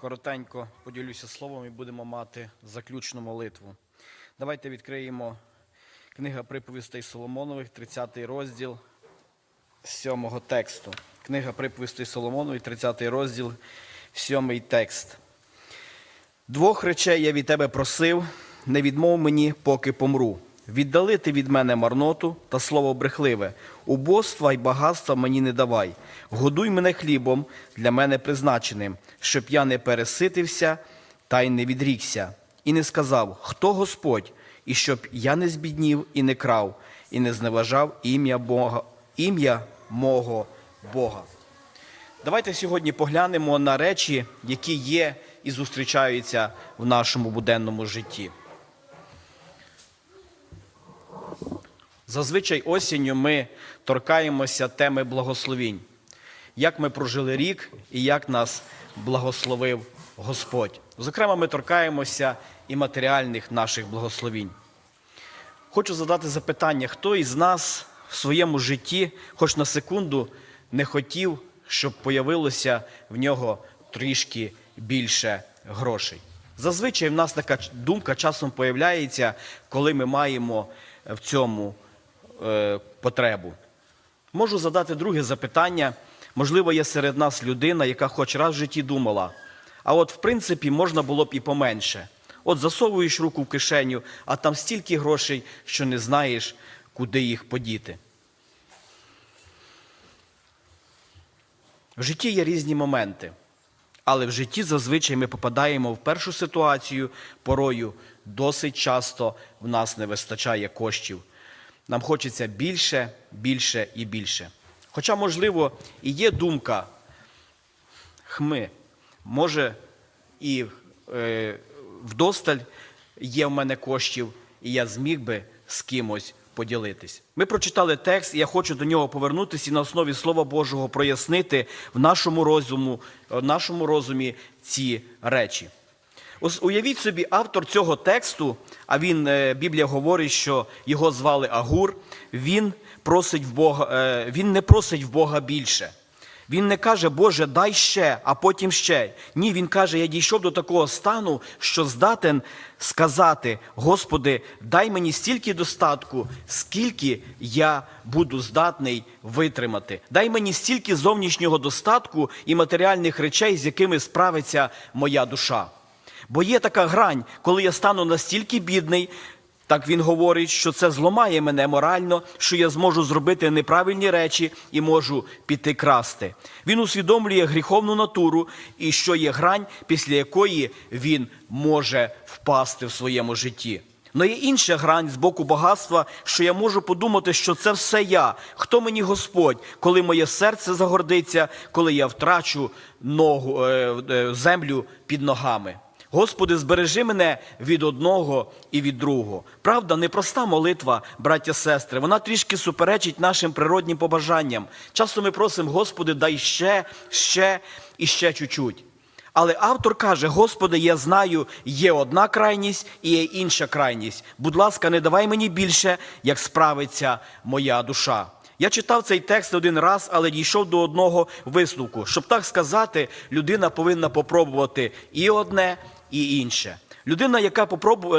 коротенько поділюся словом і будемо мати заключну молитву. Давайте відкриємо книга приповістей Соломонових, 30 розділ 7 тексту. Книга приповістей Соломонових, 30 розділ, 7 текст. Двох речей я від тебе просив, не відмов мені, поки помру. Віддалити від мене марноту та слово брехливе, убоства й багатства мені не давай. Годуй мене хлібом для мене призначеним, щоб я не переситився та й не відрікся, і не сказав, хто Господь, і щоб я не збіднів і не крав, і не зневажав ім'я Бога, ім'я мого Бога. Давайте сьогодні поглянемо на речі, які є і зустрічаються в нашому буденному житті. Зазвичай осінню ми торкаємося теми благословінь, як ми прожили рік і як нас благословив Господь. Зокрема, ми торкаємося і матеріальних наших благословінь. Хочу задати запитання, хто із нас в своєму житті, хоч на секунду, не хотів, щоб появилося в нього трішки більше грошей. Зазвичай в нас така думка часом появляється, коли ми маємо в цьому е, потребу. Можу задати друге запитання. Можливо, є серед нас людина, яка хоч раз в житті думала, а от в принципі можна було б і поменше. От засовуєш руку в кишеню, а там стільки грошей, що не знаєш, куди їх подіти. В житті є різні моменти, але в житті зазвичай ми попадаємо в першу ситуацію, порою досить часто в нас не вистачає коштів. Нам хочеться більше, більше і більше. Хоча, можливо, і є думка, хми, може, і е, вдосталь є в мене коштів, і я зміг би з кимось поділитись. Ми прочитали текст, і я хочу до нього повернутися і на основі Слова Божого прояснити в нашому розуму, в нашому розумі ці речі. Уявіть собі, автор цього тексту, а він, е, Біблія говорить, що його звали Агур, він просить в Бога, е, він не просить в Бога більше. Він не каже, Боже, дай ще, а потім ще. Ні, він каже, я дійшов до такого стану, що здатен сказати, Господи, дай мені стільки достатку, скільки я буду здатний витримати. Дай мені стільки зовнішнього достатку і матеріальних речей, з якими справиться моя душа. Бо є така грань, коли я стану настільки бідний, так він говорить, що це зламає мене морально, що я зможу зробити неправильні речі і можу піти красти. Він усвідомлює гріховну натуру і що є грань, після якої він може впасти в своєму житті. Но є інша грань з боку багатства, що я можу подумати, що це все я. Хто мені Господь, коли моє серце загордиться, коли я втрачу ногу, е, е, землю під ногами. Господи, збережи мене від одного і від другого. Правда, непроста молитва, браття сестри. Вона трішки суперечить нашим природнім побажанням. Часто ми просимо, Господи, дай ще, ще і ще чуть-чуть. Але автор каже: Господи, я знаю, є одна крайність і є інша крайність. Будь ласка, не давай мені більше, як справиться моя душа. Я читав цей текст один раз, але дійшов до одного висновку. Щоб так сказати, людина повинна попробувати і одне, і інше. Людина, яка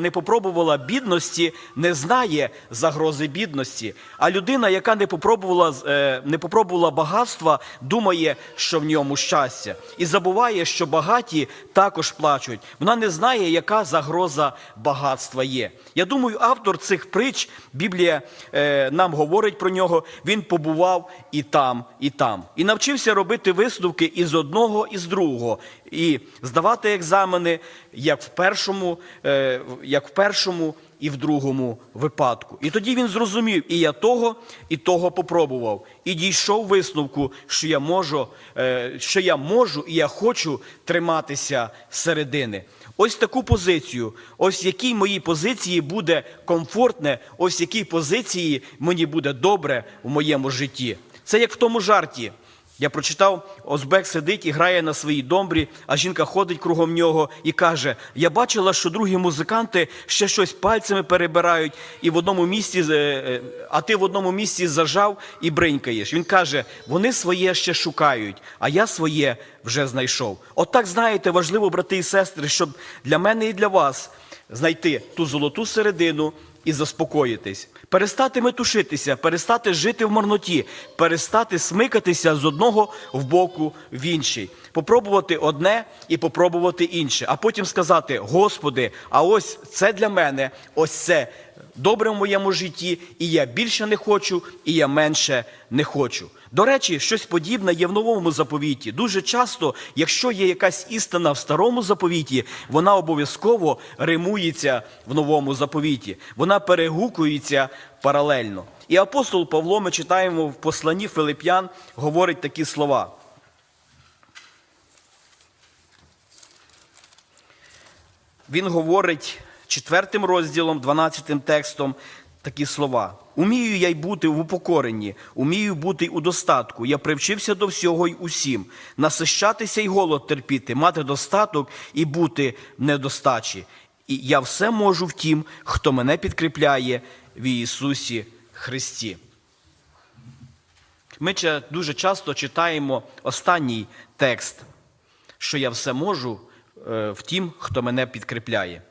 не попробувала бідності, не знає загрози бідності. А людина, яка не попробувала, е, не попробувала багатства, думає, що в ньому щастя. І забуває, що багаті також плачуть. Вона не знає, яка загроза багатства є. Я думаю, автор цих притч, Біблія е, нам говорить про нього, він побував і там, і там. І навчився робити висновки із одного, і з другого. І здавати екзамени як в першому, е, як в першому і в другому випадку. І тоді він зрозумів, і я того, і того попробував. І дійшов висновку, що я можу, е, що я можу і я хочу триматися середини. Ось таку позицію, ось якій моїй позиції буде комфортне, ось якій позиції мені буде добре в моєму житті. Це як в тому жарті. Я прочитав, Озбек сидить і грає на своїй домбрі, а жінка ходить кругом нього і каже: Я бачила, що другі музиканти ще щось пальцями перебирають, і в одному місці, е, е, а ти в одному місці зажав і бринькаєш. Він каже: вони своє ще шукають, а я своє вже знайшов. От знаєте, важливо, брати і сестри, щоб для мене і для вас знайти ту золоту середину і заспокоїтись, перестати метушитися, перестати жити в марноті, перестати смикатися з одного в боку в інший, попробувати одне і попробувати інше, а потім сказати: Господи, а ось це для мене, ось це добре в моєму житті, і я більше не хочу, і я менше не хочу. До речі, щось подібне є в новому заповіті. Дуже часто, якщо є якась істина в старому заповіті, вона обов'язково римується в новому заповіті. Вона перегукується паралельно. І апостол Павло, ми читаємо в посланні Филип'ян, говорить такі слова. Він говорить четвертим розділом, 12 текстом такі слова. Умію я й бути в упокоренні, умію бути й у достатку. Я привчився до всього й усім, насищатися й голод терпіти, мати достаток і бути в недостачі. І я все можу в тім, хто мене підкріпляє в Ісусі Христі. Ми дуже часто читаємо останній текст, що я все можу е, в тім, хто мене підкріпляє.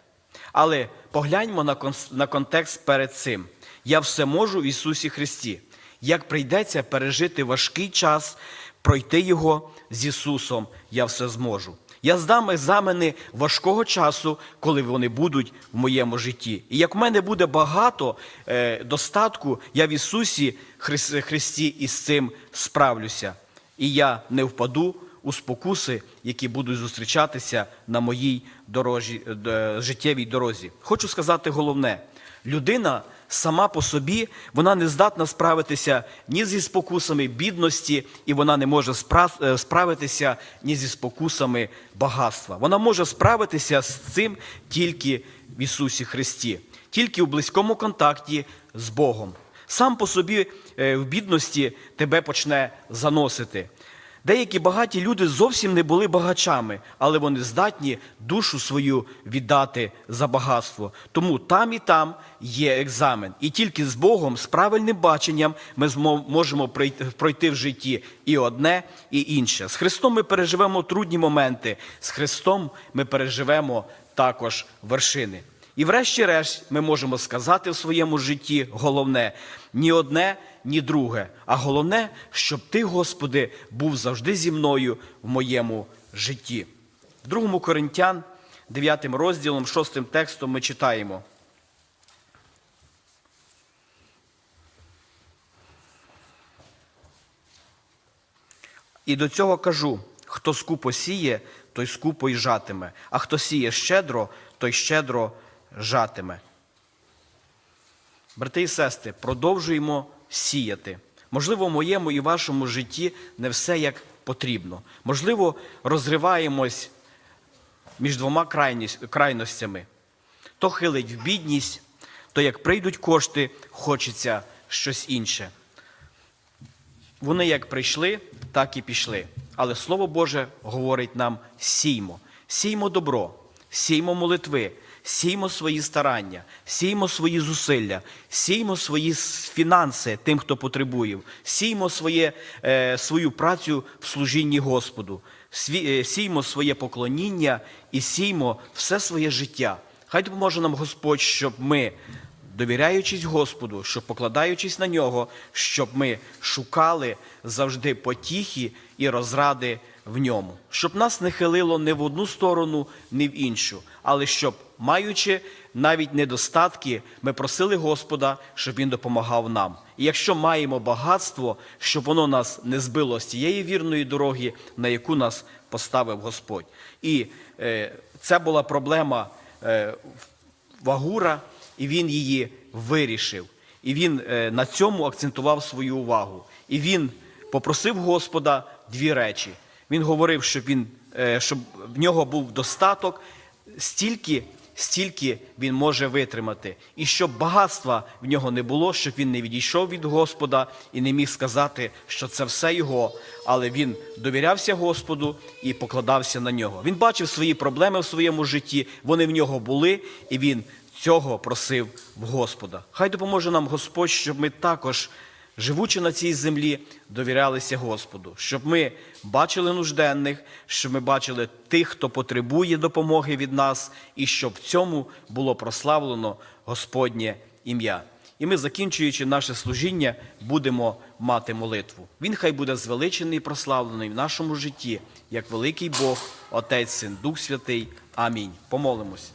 Але погляньмо на, конс- на контекст перед цим. Я все можу в Ісусі Христі. Як прийдеться пережити важкий час, пройти його з Ісусом, я все зможу. Я здам екзамени важкого часу, коли вони будуть в моєму житті. І як в мене буде багато е, достатку, я в Ісусі Хрис- Христі із цим справлюся. І я не впаду у спокуси, які будуть зустрічатися на моїй дорожі, е, життєвій дорозі. Хочу сказати головне: людина сама по собі вона не здатна справитися ні зі спокусами бідності, і вона не може е, справитися ні зі спокусами багатства. Вона може справитися з цим тільки в Ісусі Христі, тільки у близькому контакті з Богом. Сам по собі е, в бідності тебе почне заносити. Деякі багаті люди зовсім не були багачами, але вони здатні душу свою віддати за багатство. Тому там і там є екзамен. І тільки з Богом, з правильним баченням, ми можемо пройти в житті і одне, і інше. З Христом ми переживемо трудні моменти, з Христом ми переживемо також вершини. І врешті-решт ми можемо сказати в своєму житті головне ні одне, ні друге. А головне, щоб ти, Господи, був завжди зі мною в моєму житті. В 2 Коринтян, 9 розділом, 6 текстом ми читаємо. І до цього кажу: хто скупо сіє, той скупо й жатиме, а хто сіє щедро, той щедро жатиме. Брати і сестри, продовжуємо сіяти. Можливо, в моєму і вашому житті не все як потрібно. Можливо, розриваємось між двома крайностями. То хилить в бідність, то як прийдуть кошти, хочеться щось інше. Вони як прийшли, так і пішли. Але Слово Боже говорить нам: сіймо, сіймо добро, сіймо молитви, сіймо свої старання, сіймо свої зусилля, сіймо свої фінанси тим, хто потребує, сіймо своє, е, свою працю в служінні Господу, е, сіймо своє поклоніння і сіймо все своє життя. Хай допоможе нам Господь, щоб ми довіряючись Господу, щоб покладаючись на нього, щоб ми шукали завжди потіхи і розради в ньому, щоб нас не хилило ні в одну сторону, ні в іншу, але щоб, маючи навіть недостатки, ми просили Господа, щоб Він допомагав нам. І якщо маємо багатство, щоб воно нас не збило з тієї вірної дороги, на яку нас поставив Господь. І е, це була проблема е, Вагура, і він її вирішив. І він е, на цьому акцентував свою увагу. І він попросив Господа дві речі. Він говорив, щоб, він, е, щоб в нього був достаток стільки, стільки він може витримати, і щоб багатства в нього не було, щоб він не відійшов від Господа і не міг сказати, що це все його, але він довірявся Господу і покладався на нього. Він бачив свої проблеми в своєму житті, вони в нього були, і він цього просив в Господа. Хай допоможе нам Господь, щоб ми також живучи на цій землі, довірялися Господу, щоб ми бачили нужденних, щоб ми бачили тих, хто потребує допомоги від нас, і щоб в цьому було прославлено Господнє ім'я. І ми, закінчуючи наше служіння, будемо мати молитву. Він хай буде звеличений і прославлений в нашому житті, як великий Бог, Отець, Син, Дух Святий. Амінь. Помолимось.